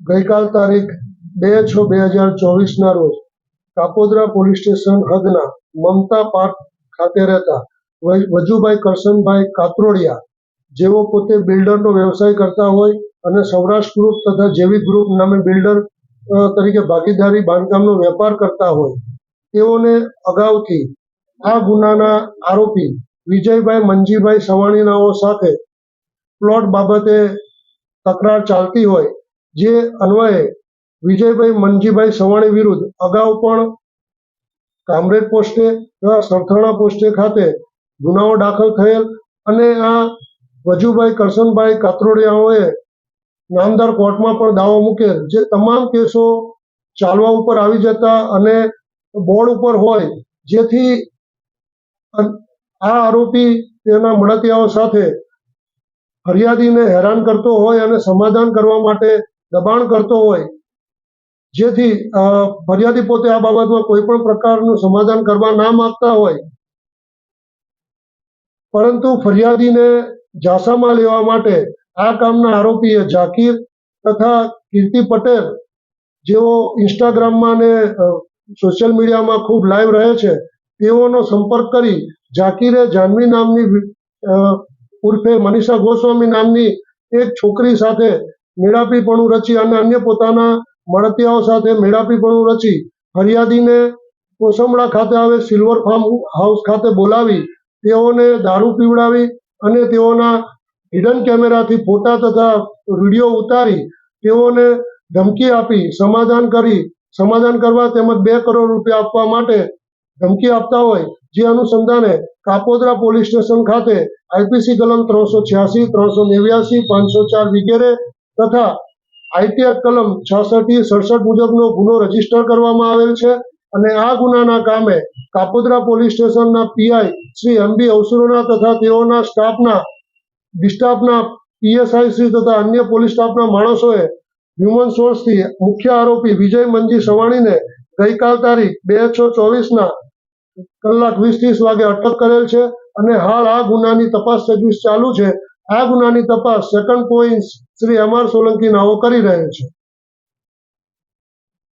ગઈકાલ તારીખ બે છ બે હજાર ચોવીસના રોજ કાપોદ્રા પોલીસ સ્ટેશન હદના મમતા પાર્ક ખાતે રહેતા વજુભાઈ કરશનભાઈ કાતરોડિયા, જેઓ પોતે બિલ્ડરનો વ્યવસાય કરતા હોય અને સૌરાષ્ટ્ર ગ્રુપ તથા જેવી ગ્રુપ નામે બિલ્ડર તરીકે ભાગીદારી બાંધકામનો વેપાર કરતા હોય, તેઓને અગાઉથી આ ગુનાના આરોપી વિજયભાઈ મંજીભાઈ સવાણીનાઓ સાથે પ્લોટ બાબતે તકરાર ચાલતી હોય, જે અન્વયે વિજયભાઈ મનજીભાઈ સવાણી વિરુદ્ધ અગાઉ પણ કામરેજ પોસ્ટે તથા સરથાણા પોસ્ટે ખાતે ગુનાઓ દાખલ થયેલ અને આ વજુભાઈ કરશનભાઈ કાતરોડિયાઓએ નામદાર કોર્ટમાં પણ દાવો મૂકેલ, જે તમામ કેસો ચાલવા ઉપર આવી જતા અને બોર્ડ ઉપર હોય, જેથી આ આરોપી તેના મળતિયાઓ સાથે ફરિયાદીને હેરાન કરતો હોય અને સમાધાન કરવા માટે દબાણ કરતો હોય, જેથી ફરિયાદી પોતે આ બાબતમાં કોઈ પણ પ્રકારનું સમાધાન કરવા ના માંગતા હોય. પરંતુ ફરિયાદીને ઝાંસામાં લેવા માટે આ કામના આરોપીએ ઝાકીર તથા કીર્તિ પટેલ, જેઓ ઇન્સ્ટાગ્રામમાં ને સોશિયલ મીડિયામાં ખૂબ લાઈવ રહે છે, તેઓનો સંપર્ક કરી ઝાકીરે જાનવી નામની ઉર્ફે મનીષા ગોસ્વામી નામની એક છોકરી સાથે મેળાપીપણું રચી અને અન્ય પોતાના મળતિયાઓ સાથે મેળાપીપણું રચી ફરિયાદીને કોસમડા ખાતે આવે સિલ્વર ફાર્મ હાઉસ ખાતે બોલાવી, તેઓને દારૂ પીવડાવી અને તેઓના હિડન કેમેરાથી ફોટા તથા વીડિયો ઉતારી તેઓને ધમકી આપી, સમાધાન કરી, સમાધાન કરવા તેમજ બે કરોડ રૂપિયા આપવા માટે ધમકી આપતા હોય, જે અનુસંધાને કાપોદરા પોલીસ સ્ટેશન ખાતે આઈપીસી કલમ ત્રણસો છ્યાસી, ત્રણસો નેવ્યાસી, પાંચસો ચાર વગેરે તથા આઈટીઆર કલમ છાસઠ સડસઠ મુજબનો ગુનો રજિસ્ટર કરવામાં આવેલ છે અને આ ગુનાના કામે કાપોદરા પોલીસ સ્ટેશનના પીઆઈ શ્રી એમબી અવસરોના તથા તેઓના સ્ટાફના, ડિસ્ટાફના પીએસઆઈ શ્રી તથા અન્ય પોલીસ સ્ટાફના માણસોએ હ્યુમન સોર્સથી મુખ્ય આરોપી વિજય મંજી સવાણીને ગઈકાલ તારીખ બે છ ચોવીસના કલાક વીસ ત્રીસ વાગે અટક કરેલ છે અને હાલ આ ગુનાની તપાસ તજવીજ ચાલુ છે. આ ગુનાની તપાસ second point Shri M R Solanki નાઓ કરી રહેલ છે.